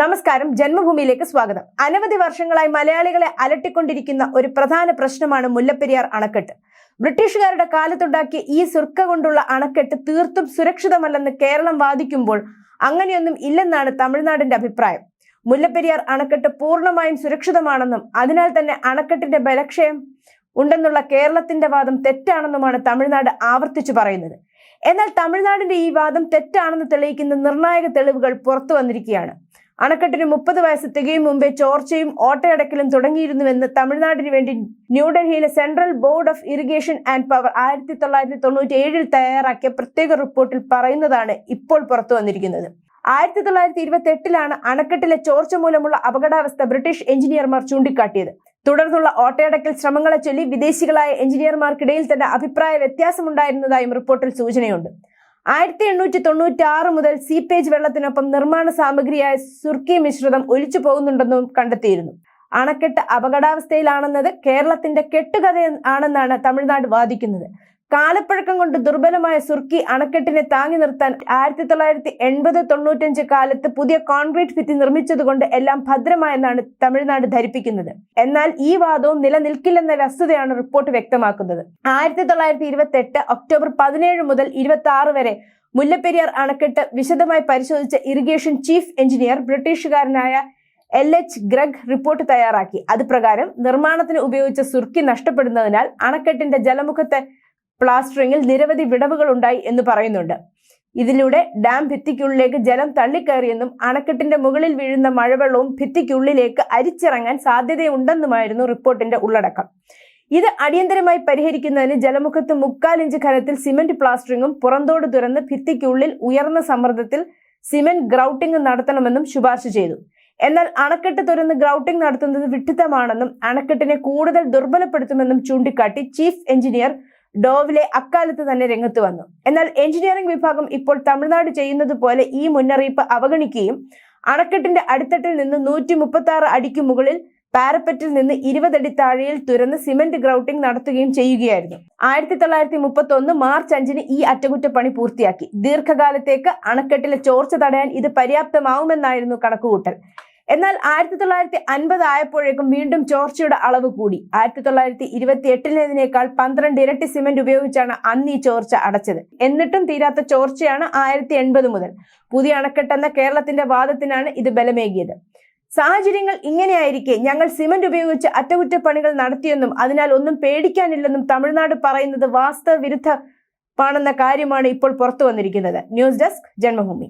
നമസ്കാരം. ജന്മഭൂമിയിലേക്ക് സ്വാഗതം. അനവധി വർഷങ്ങളായി മലയാളികളെ അലട്ടിക്കൊണ്ടിരിക്കുന്ന ഒരു പ്രധാന പ്രശ്നമാണ് മുല്ലപ്പെരിയാർ അണക്കെട്ട്. ബ്രിട്ടീഷുകാരുടെ കാലത്തുണ്ടാക്കിയ ഈ സുർക്ക കൊണ്ടുള്ള അണക്കെട്ട് തീർത്തും സുരക്ഷിതമല്ലെന്ന് കേരളം വാദിക്കുമ്പോൾ അങ്ങനെയൊന്നും ഇല്ലെന്നാണ് തമിഴ്നാടിന്റെ അഭിപ്രായം. മുല്ലപ്പെരിയാർ അണക്കെട്ട് പൂർണമായും സുരക്ഷിതമാണെന്നും അതിനാൽ തന്നെ അണക്കെട്ടിന്റെ ബലക്ഷയം ഉണ്ടെന്നുള്ള കേരളത്തിന്റെ വാദം തെറ്റാണെന്നുമാണ് തമിഴ്നാട് ആവർത്തിച്ചു പറയുന്നത്. എന്നാൽ തമിഴ്നാടിന്റെ ഈ വാദം തെറ്റാണെന്ന് തെളിയിക്കുന്ന നിർണായക തെളിവുകൾ പുറത്തു വന്നിരിക്കുകയാണ്. അണക്കെട്ടിന് മുപ്പത് വയസ്സ് തികയും മുമ്പേ ചോർച്ചയും ഓട്ടയടക്കലും തുടങ്ങിയിരുന്നുവെന്ന് തമിഴ്നാടിന് വേണ്ടി ന്യൂഡൽഹിയിലെ central board of irrigation and power ആയിരത്തി തൊള്ളായിരത്തി തൊണ്ണൂറ്റി ഏഴിൽ തയ്യാറാക്കിയ പ്രത്യേക റിപ്പോർട്ടിൽ പറയുന്നതാണ് ഇപ്പോൾ പുറത്തു വന്നിരിക്കുന്നത്. ആയിരത്തി തൊള്ളായിരത്തി ഇരുപത്തി എട്ടിലാണ് അണക്കെട്ടിലെ ചോർച്ച മൂലമുള്ള അപകടാവസ്ഥ ബ്രിട്ടീഷ് എഞ്ചിനീയർമാർ ചൂണ്ടിക്കാട്ടിയത്. തുടർന്നുള്ള ഓട്ടയടക്കൽ ശ്രമങ്ങളെ ചൊല്ലി വിദേശികളായ എഞ്ചിനീയർമാർക്കിടയിൽ തന്നെ അഭിപ്രായ വ്യത്യാസമുണ്ടായിരുന്നതായും റിപ്പോർട്ടിൽ സൂചനയുണ്ട്. ആയിരത്തി എണ്ണൂറ്റി തൊണ്ണൂറ്റി ആറ് മുതൽ സീപ്പേജ് വെള്ളത്തിനൊപ്പം നിർമ്മാണ സാമഗ്രിയായ സുർക്കി മിശ്രിതം ഒലിച്ചു പോകുന്നുണ്ടെന്നും കണ്ടെത്തിയിരുന്നു. അണക്കെട്ട് അപകടാവസ്ഥയിലാണെന്നത് കേരളത്തിന്റെ കെട്ടുകഥ ആണെന്നാണ് തമിഴ്നാട് വാദിക്കുന്നത്. കാലപ്പഴക്കം കൊണ്ട് ദുർബലമായ സുർക്കി അണക്കെട്ടിനെ താങ്ങി നിർത്താൻ ആയിരത്തി തൊള്ളായിരത്തി എൺപത് തൊണ്ണൂറ്റഞ്ച് കാലത്ത് പുതിയ കോൺക്രീറ്റ് ഭിത്തി നിർമ്മിച്ചതുകൊണ്ട് എല്ലാം ഭദ്രമായെന്നാണ് തമിഴ്നാട് ധരിപ്പിക്കുന്നത്. എന്നാൽ ഈ വാദവും നിലനിൽക്കില്ലെന്ന വസ്തുതയാണ് റിപ്പോർട്ട് വ്യക്തമാക്കുന്നത്. ആയിരത്തി തൊള്ളായിരത്തി ഇരുപത്തി എട്ട് ഒക്ടോബർ പതിനേഴ് മുതൽ ഇരുപത്തി ആറ് വരെ മുല്ലപ്പെരിയാർ അണക്കെട്ട് വിശദമായി പരിശോധിച്ച ഇറിഗേഷൻ ചീഫ് എഞ്ചിനീയർ ബ്രിട്ടീഷുകാരനായ എൽ എച്ച് ഗ്രഗ് റിപ്പോർട്ട് തയ്യാറാക്കി. അത് പ്രകാരം നിർമ്മാണത്തിന് ഉപയോഗിച്ച സുർക്കി നഷ്ടപ്പെടുന്നതിനാൽ അണക്കെട്ടിന്റെ ജലമുഖത്തെ പ്ലാസ്റ്ററിങ്ങിൽ നിരവധി വിടവുകൾ ഉണ്ടായി എന്ന് പറയുന്നുണ്ട്. ഇതിലൂടെ ഡാം ഭിത്തിക്കുള്ളിലേക്ക് ജലം തള്ളിക്കയറിയെന്നും അണക്കെട്ടിന്റെ മുകളിൽ വീഴുന്ന മഴവെള്ളവും ഭിത്തിക്കുള്ളിലേക്ക് അരിച്ചിറങ്ങാൻ സാധ്യതയുണ്ടെന്നുമായിരുന്നു റിപ്പോർട്ടിന്റെ ഉള്ളടക്കം. ഇത് അടിയന്തരമായി പരിഹരിക്കുന്നതിന് ജലമുഖത്ത് മുക്കാലിഞ്ച് ഖനത്തിൽ സിമന്റ് പ്ലാസ്റ്ററിങ്ങും പുറന്തോട് തുറന്ന് ഭിത്തിക്കുള്ളിൽ ഉയർന്ന സമ്മർദ്ദത്തിൽ സിമന്റ് ഗ്രൗട്ടിംഗ് നടത്തണമെന്നും ശുപാർശ ചെയ്തു. എന്നാൽ അണക്കെട്ട് തുറന്ന് ഗ്രൗട്ടിംഗ് നടത്തുന്നത് വിട്ടിത്തമാണെന്നും അണക്കെട്ടിനെ കൂടുതൽ ദുർബലപ്പെടുത്തുമെന്നും ചൂണ്ടിക്കാട്ടി ചീഫ് എഞ്ചിനീയർ ഡോവിലെ അക്കാലത്ത് തന്നെ രംഗത്ത് വന്നു. എന്നാൽ എഞ്ചിനീയറിംഗ് വിഭാഗം ഇപ്പോൾ തമിഴ്നാട് ചെയ്യുന്നത് പോലെ ഈ മുന്നറിയിപ്പ് അവഗണിക്കുകയും അണക്കെട്ടിന്റെ അടിത്തട്ടിൽ നിന്ന് നൂറ്റി മുപ്പത്തി ആറ് അടിക്ക് മുകളിൽ പാരപ്പറ്റിൽ നിന്ന് ഇരുപതടി താഴെയിൽ തുരന്ന് സിമന്റ് ഗ്രൗട്ടിംഗ് നടത്തുകയും ചെയ്യുകയായിരുന്നു. ആയിരത്തി തൊള്ളായിരത്തി മുപ്പത്തി ഒന്ന് മാർച്ച് അഞ്ചിന് ഈ അറ്റകുറ്റപ്പണി പൂർത്തിയാക്കി. ദീർഘകാലത്തേക്ക് അണക്കെട്ടിലെ ചോർച്ച തടയാൻ ഇത് പര്യാപ്തമാവുമെന്നായിരുന്നു കണക്കുകൂട്ടൽ. എന്നാൽ ആയിരത്തി തൊള്ളായിരത്തി അൻപത് ആയപ്പോഴേക്കും വീണ്ടും ചോർച്ചയുടെ അളവ് കൂടി. ആയിരത്തി തൊള്ളായിരത്തി ഇരുപത്തി എട്ടിലേതിനേക്കാൾ പന്ത്രണ്ട് ഇരട്ടി സിമെന്റ് ഉപയോഗിച്ചാണ് അന്ന് ഈ ചോർച്ച അടച്ചത്. എന്നിട്ടും തീരാത്ത ചോർച്ചയാണ് ആയിരത്തി എൺപത് മുതൽ. പുതിയ അണക്കെട്ടെന്ന കേരളത്തിന്റെ വാദത്തിനാണ് ഇത് ബലമേകിയത്. സാഹചര്യങ്ങൾ ഇങ്ങനെയായിരിക്കെ ഞങ്ങൾ സിമന്റ് ഉപയോഗിച്ച് അറ്റകുറ്റപ്പണികൾ നടത്തിയെന്നും അതിനാൽ ഒന്നും പേടിക്കാനില്ലെന്നും തമിഴ്നാട് പറയുന്നത് വാസ്തവ വിരുദ്ധമാണെന്ന കാര്യമാണ് ഇപ്പോൾ പുറത്തു വന്നിരിക്കുന്നത്. News desk Janmabhumi.